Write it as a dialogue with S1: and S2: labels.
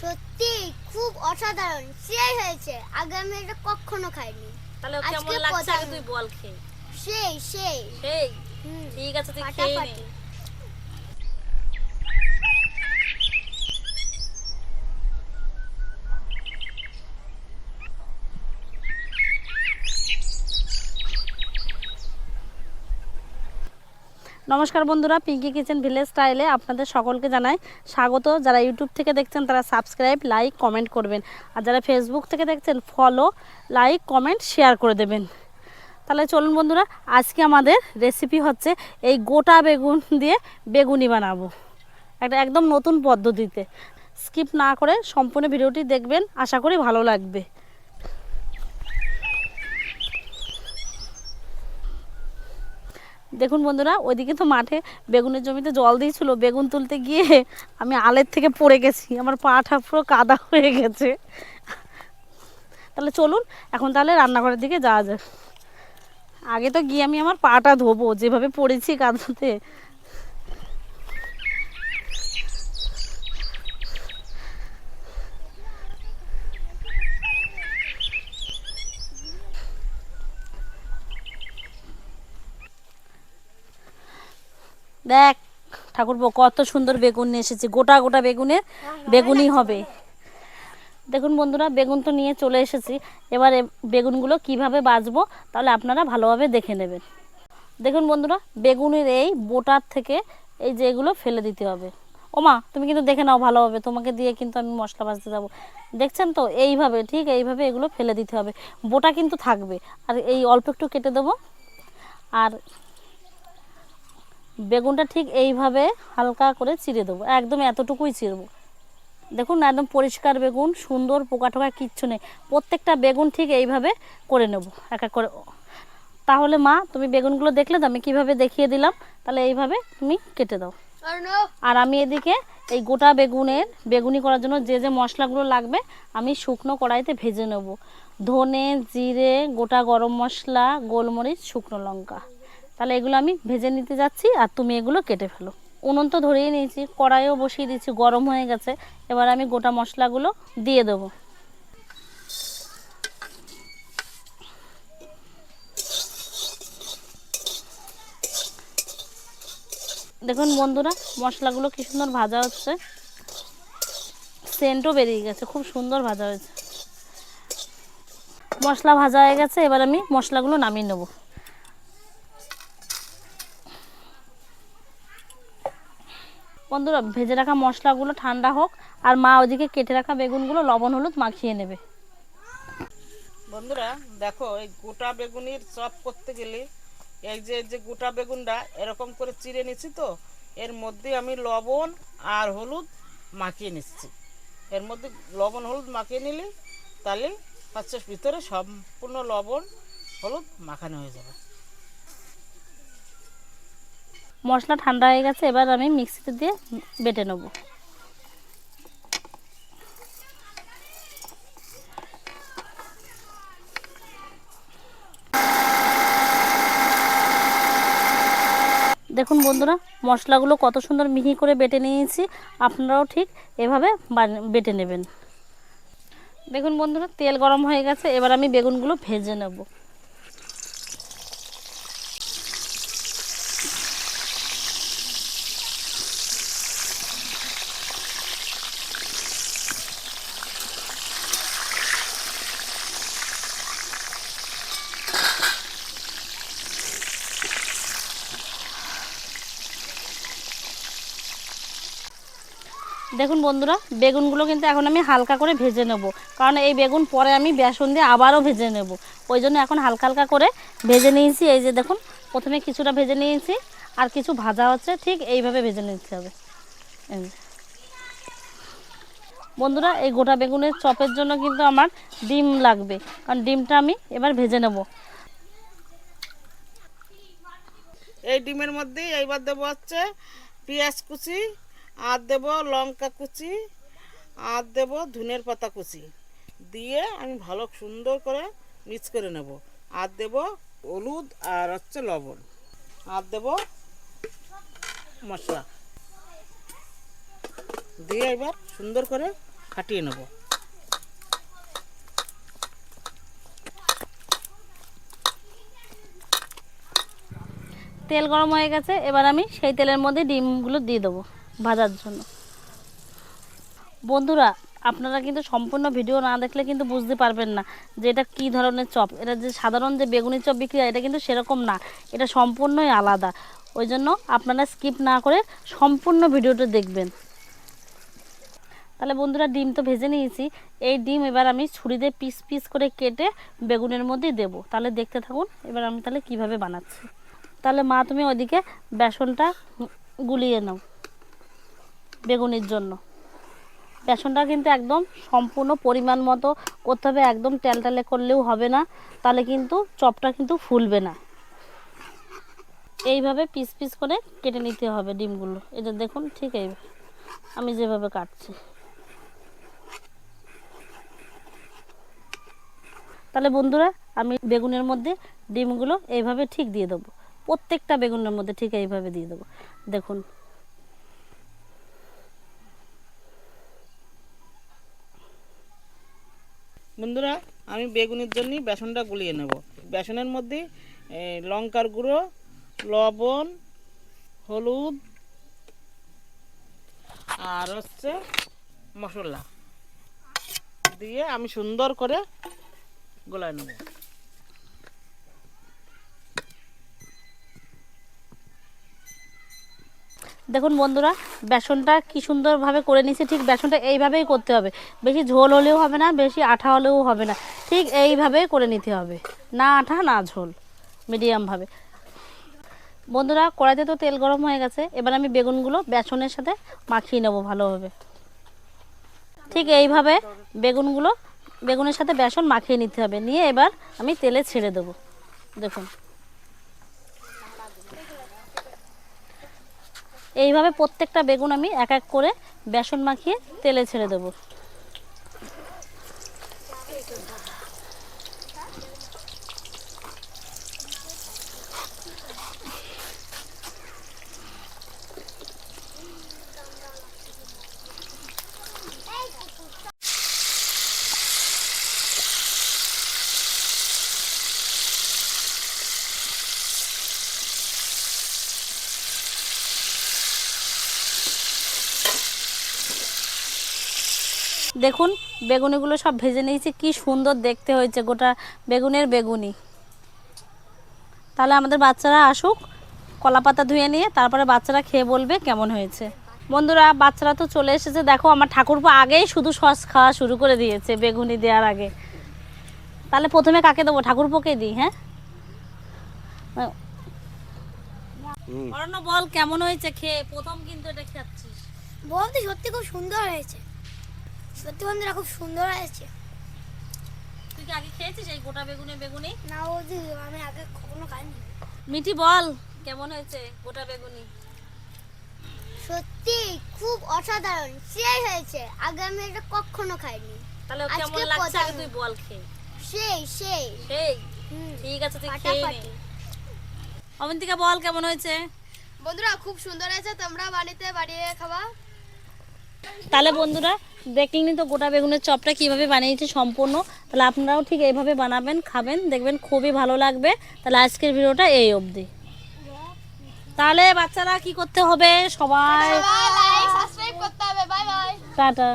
S1: সত্যি খুব অসাধারণ। সেই হয়েছে। আগে আমি এটা কখনো খাইনি।
S2: তাহলে কেমন লাগছে? আগে তুই বল খেয়ে।
S1: সেই সেই।
S2: সেই? ঠিক আছে তুই খেয়ে নে।
S3: নমস্কার বন্ধুরা পিঙ্কি কিচেন ভিলেজ স্টাইলে আপনাদের সকলকে জানাই স্বাগত। যারা ইউটিউব থেকে দেখছেন, তারা সাবস্ক্রাইব লাইক কমেন্ট করবেন। আর যারা ফেসবুক থেকে দেখছেন ফলো লাইক কমেন্ট শেয়ার করে দেবেন। তাহলে চলুন বন্ধুরা, আজকে আমাদের রেসিপি হচ্ছে এই গোটা বেগুন দিয়ে বেগুনি বানাবো। একটা একদম নতুন পদ্ধতিতে। স্কিপ না করে সম্পূর্ণ ভিডিওটি দেখবেন, আশা করি ভালো লাগবে। দেখুন বন্ধুরা, ওইদিকে তো মাঠে বেগুনের জমিতে জল দিয়েছিল, বেগুন তুলতে গিয়ে আমি আলের থেকে পড়ে গেছি, আমার পাটা পুরো কাদা হয়ে গেছে। তাহলে চলুন, এখন তাহলে রান্নাঘরের দিকে যাওয়া যাক। আগে তো গিয়ে আমি আমার পাটা ধোবো, যেভাবে পড়েছি কাদাতে। দেখ, ঠাকুরপো, কত সুন্দর বেগুন নিয়ে এসেছি। গোটা গোটা বেগুনের বেগুনই হবে। দেখুন বন্ধুরা, বেগুন তো নিয়ে চলে এসেছি। এবারে বেগুনগুলো কীভাবে বাজবো তাহলে আপনারা ভালোভাবে দেখে নেবেন। দেখুন বন্ধুরা, বেগুনের এই বোটার থেকে এই যে এগুলো ফেলে দিতে হবে। ওমা, তুমি কিন্তু দেখে নাও ভালোভাবে। তোমাকে দিয়ে কিন্তু আমি মশলা বাজতে যাব। দেখছেন তো? এইভাবে, ঠিক এইভাবে এগুলো ফেলে দিতে হবে। বোটা কিন্তু থাকবে। আর এই অল্প একটু কেটে দেবো। আর বেগুনটা ঠিক এইভাবে হালকা করে চিড়ে দেবো একদম এতটুকুই চিরবো দেখুন একদম পরিষ্কার বেগুন সুন্দর পোকা টোকা কিচ্ছু নেই। প্রত্যেকটা বেগুন ঠিক এইভাবে করে নেব এক এক করে। তাহলে মা তুমি বেগুনগুলো দেখলে তো আমি কীভাবে দেখিয়ে দিলাম? তাহলে এইভাবে তুমি কেটে দাও। আর আমি এদিকে এই গোটা বেগুনের বেগুনি করার জন্য যে যে মশলাগুলো লাগবে আমি শুকনো কড়াইতে ভেজে নেব। ধনে জিরে গোটা গরম মশলা গোলমরিচ শুকনো লঙ্কা। তাহলে এগুলো আমি ভেজে নিতে যাচ্ছি আর তুমি এগুলো কেটে ফেলো। উনুন তো ধরিয়ে নিয়েছি, কড়াইও বসিয়ে দিয়েছি, গরম হয়ে গেছে। এবার আমি গোটা মশলাগুলো দিয়ে দেবো। দেখুন বন্ধুরা, মশলাগুলো কি সুন্দর ভাজা হচ্ছে। সেন্টও বেরিয়ে গেছে, খুব সুন্দর ভাজা হয়েছে। মশলা ভাজা হয়ে গেছে, এবার আমি মশলাগুলো নামিয়ে নেব। বন্ধুরা, ভেজে রাখা মশলাগুলো ঠান্ডা হোক, আর মা ওদিকে কেটে রাখা বেগুনগুলো লবণ হলুদ মাখিয়ে নেবে।
S4: বন্ধুরা, দেখো, এই গোটা বেগুনির চপ করতে গেলে এই যে যে গোটা বেগুনটা এরকম করে চিড়ে নিচ্ছি তো, এর মধ্যে আমি লবণ আর হলুদ মাখিয়ে নিচ্ছি। এর মধ্যে লবণ হলুদ মাখিয়ে নিলে তাহলে হচ্ছে ভিতরে সম্পূর্ণ লবণ হলুদ মাখানো হয়ে যাবে।
S3: মশলা ঠান্ডা হয়ে গেছে, এবার আমি মিক্সিতে দিয়ে বেটে নেব। দেখুন বন্ধুরা, মশলাগুলো কত সুন্দর মিহি করে বেটে নিয়েছি, আপনারাও ঠিক এভাবে বেটে নেবেন। দেখুন বন্ধুরা, তেল গরম হয়ে গেছে, এবার আমি বেগুনগুলো ভেজে নেব। দেখুন বন্ধুরা, বেগুনগুলো কিন্তু এখন আমি হালকা করে ভেজে নেব। কারণ এই বেগুন পরে আমি বেসন দিয়ে আবারও ভেজে নেব। ওই জন্য এখন হালকা হালকা করে ভেজে নিয়েছি। এই যে দেখুন, প্রথমে কিছুটা ভেজে নিয়েছি। আর কিছু ভাজা হচ্ছে, ঠিক এইভাবে ভেজে নিতে হবে। বন্ধুরা, এই গোটা বেগুনের চপের জন্য কিন্তু আমার ডিম লাগবে। কারণ ডিমটা আমি এবার ভেজে নেব।
S4: এই ডিমের মধ্যে এইবার দেবো হচ্ছে পেঁয়াজ কুচি আর দেব লঙ্কা কুচি, আর দেব ধনের পাতা কুচি। দিয়ে আমি ভালো সুন্দর করে মিক্স করে নেব। আর দেব হলুদ আর হচ্ছে লবণ। আর দেব মশলা। দিয়ে এবার সুন্দর করে ফাটিয়ে নেব।
S3: তেল গরম হয়ে গেছে, এবার আমি সেই তেলের মধ্যে ডিমগুলো দিয়ে দেবো। ভাজার জন্য। বন্ধুরা, আপনারা কিন্তু সম্পূর্ণ ভিডিও না দেখলে কিন্তু বুঝতে পারবেন না যে এটা কী ধরনের চপ। এটা যে সাধারণ যে বেগুনি চপ বিক্রি হয়, এটা কিন্তু সেরকম না। এটা সম্পূর্ণই আলাদা। ওই জন্য আপনারা স্কিপ না করে সম্পূর্ণ ভিডিওটা দেখবেন। তাহলে বন্ধুরা, ডিম তো ভেজে নিয়েছি। এই ডিম এবার আমি ছুরিতে পিস পিস করে কেটে বেগুনের মধ্যে দেব। তাহলে দেখতে থাকুন, এবার আমি তাহলে কীভাবে বানাচ্ছি। তাহলে মা, তুমি ওইদিকে বেসনটা গুলিয়ে নাও। বেগুনির জন্য। বেসনটা কিন্তু একদম সম্পূর্ণ পরিমাণ মতো করতে হবে, একদম টেলটেলে করলেও হবে না, তাহলে কিন্তু চপটা কিন্তু ফুলবে না। এইভাবে পিস পিস করে কেটে নিতে হবে ডিমগুলো। এটা দেখুন, ঠিক এইভাবে আমি যেভাবে কাটছি। তাহলে বন্ধুরা, আমি বেগুনের মধ্যে ডিমগুলো এইভাবে ঠিক দিয়ে দেবো। প্রত্যেকটা বেগুনের মধ্যে ঠিক এইভাবে দিয়ে দেবো। দেখুন
S4: বন্ধুরা, আমি বেগুনের জন্য বেসনটা গুলিয়ে নেব। বেসনের মধ্যে লঙ্কার গুঁড়ো, লবণ, হলুদ, আর হচ্ছে মশলা দিয়ে আমি সুন্দর করে গোলায় নেব।
S3: দেখুন বন্ধুরা, বেসনটা কি সুন্দরভাবে করে নিয়েছি, ঠিক বেসনটা এইভাবেই করতে হবে। বেশি ঝোল হলেও হবে না, বেশি আঠা হলেও হবে না, ঠিক এইভাবেই করে নিতে হবে। না আঠা, না ঝোল মিডিয়ামভাবে বন্ধুরা, কড়াইতে তো তেল গরম হয়ে গেছে, এবার আমি বেগুনগুলো বেসনের সাথে মাখিয়ে নেব ভালোভাবে। ঠিক এইভাবে বেগুনগুলো, বেগুনের সাথে বেসন মাখিয়ে নিতে হবে, নিয়ে এবার আমি তেলে ছেড়ে দেবো। দেখুন। এইভাবে প্রত্যেকটা বেগুন আমি এক এক করে বেসন মাখিয়ে তেলে ছেড়ে দেবো। দেখুন বেগুনিগুলো সব ভেজে নিয়েছি কি সুন্দর দেখতে হয়েছে গোটা বেগুনের বেগুনি। তাহলে আমাদের বাচ্চারা আসুক কলা পাতা ধুয়ে নিয়ে তারপরে বাচ্চারা খেয়ে বলবে কেমন হয়েছে। বন্ধুরা বাচ্চারা তো চলে এসেছে দেখো আমার ঠাকুরপো আগেই শুধু সস খাওয়া শুরু করে দিয়েছে বেগুনি দেওয়ার আগে। তাহলে প্রথমে কাকে দেবো? ঠাকুরপোকে দিই হ্যাঁ? অরণ্য বল কেমন হয়েছে খেয়ে? প্রথম কিন্তু এটা খাচ্ছিস
S1: বলতে সত্যি খুব সুন্দর হয়েছে। সত্যি বন্ধুরা খুব সুন্দর হয়েছে।
S3: তুই কি আগে খেয়েছিস এই গোটা বেগুনে বেগুনি?
S1: না বলছি আমি আগে কখনো খাইনি।
S3: মিঠি বল কেমন হয়েছে গোটা বেগুনি?
S1: সত্যি খুব অসাধারণ সেই হয়েছে আগে আমি এটা কখনো খাইনি।
S3: তাহলে কেমন লাগছে আগে তুই বল খেয়ে।
S1: সেই সেই।
S3: সেই? ঠিক আছে তুই খেয়ে নে। অবন্তিকা বল কেমন হয়েছে?
S1: বন্ধুরা খুব সুন্দর হয়েছে তোমরা বাড়িতে বাড়িয়ে খাবা
S3: তাহলে বন্ধুরা দেখলেনি তো গোটা বেগুনের চপটা কীভাবে বানিয়েছে সম্পূর্ণ? তাহলে আপনারাও ঠিক এইভাবে বানাবেন খাবেন দেখবেন খুবই ভালো লাগবে। তাহলে আজকের ভিডিওটা এই অবধি। তাহলে বাচ্চারা কি করতে হবে? সবাই টাটা।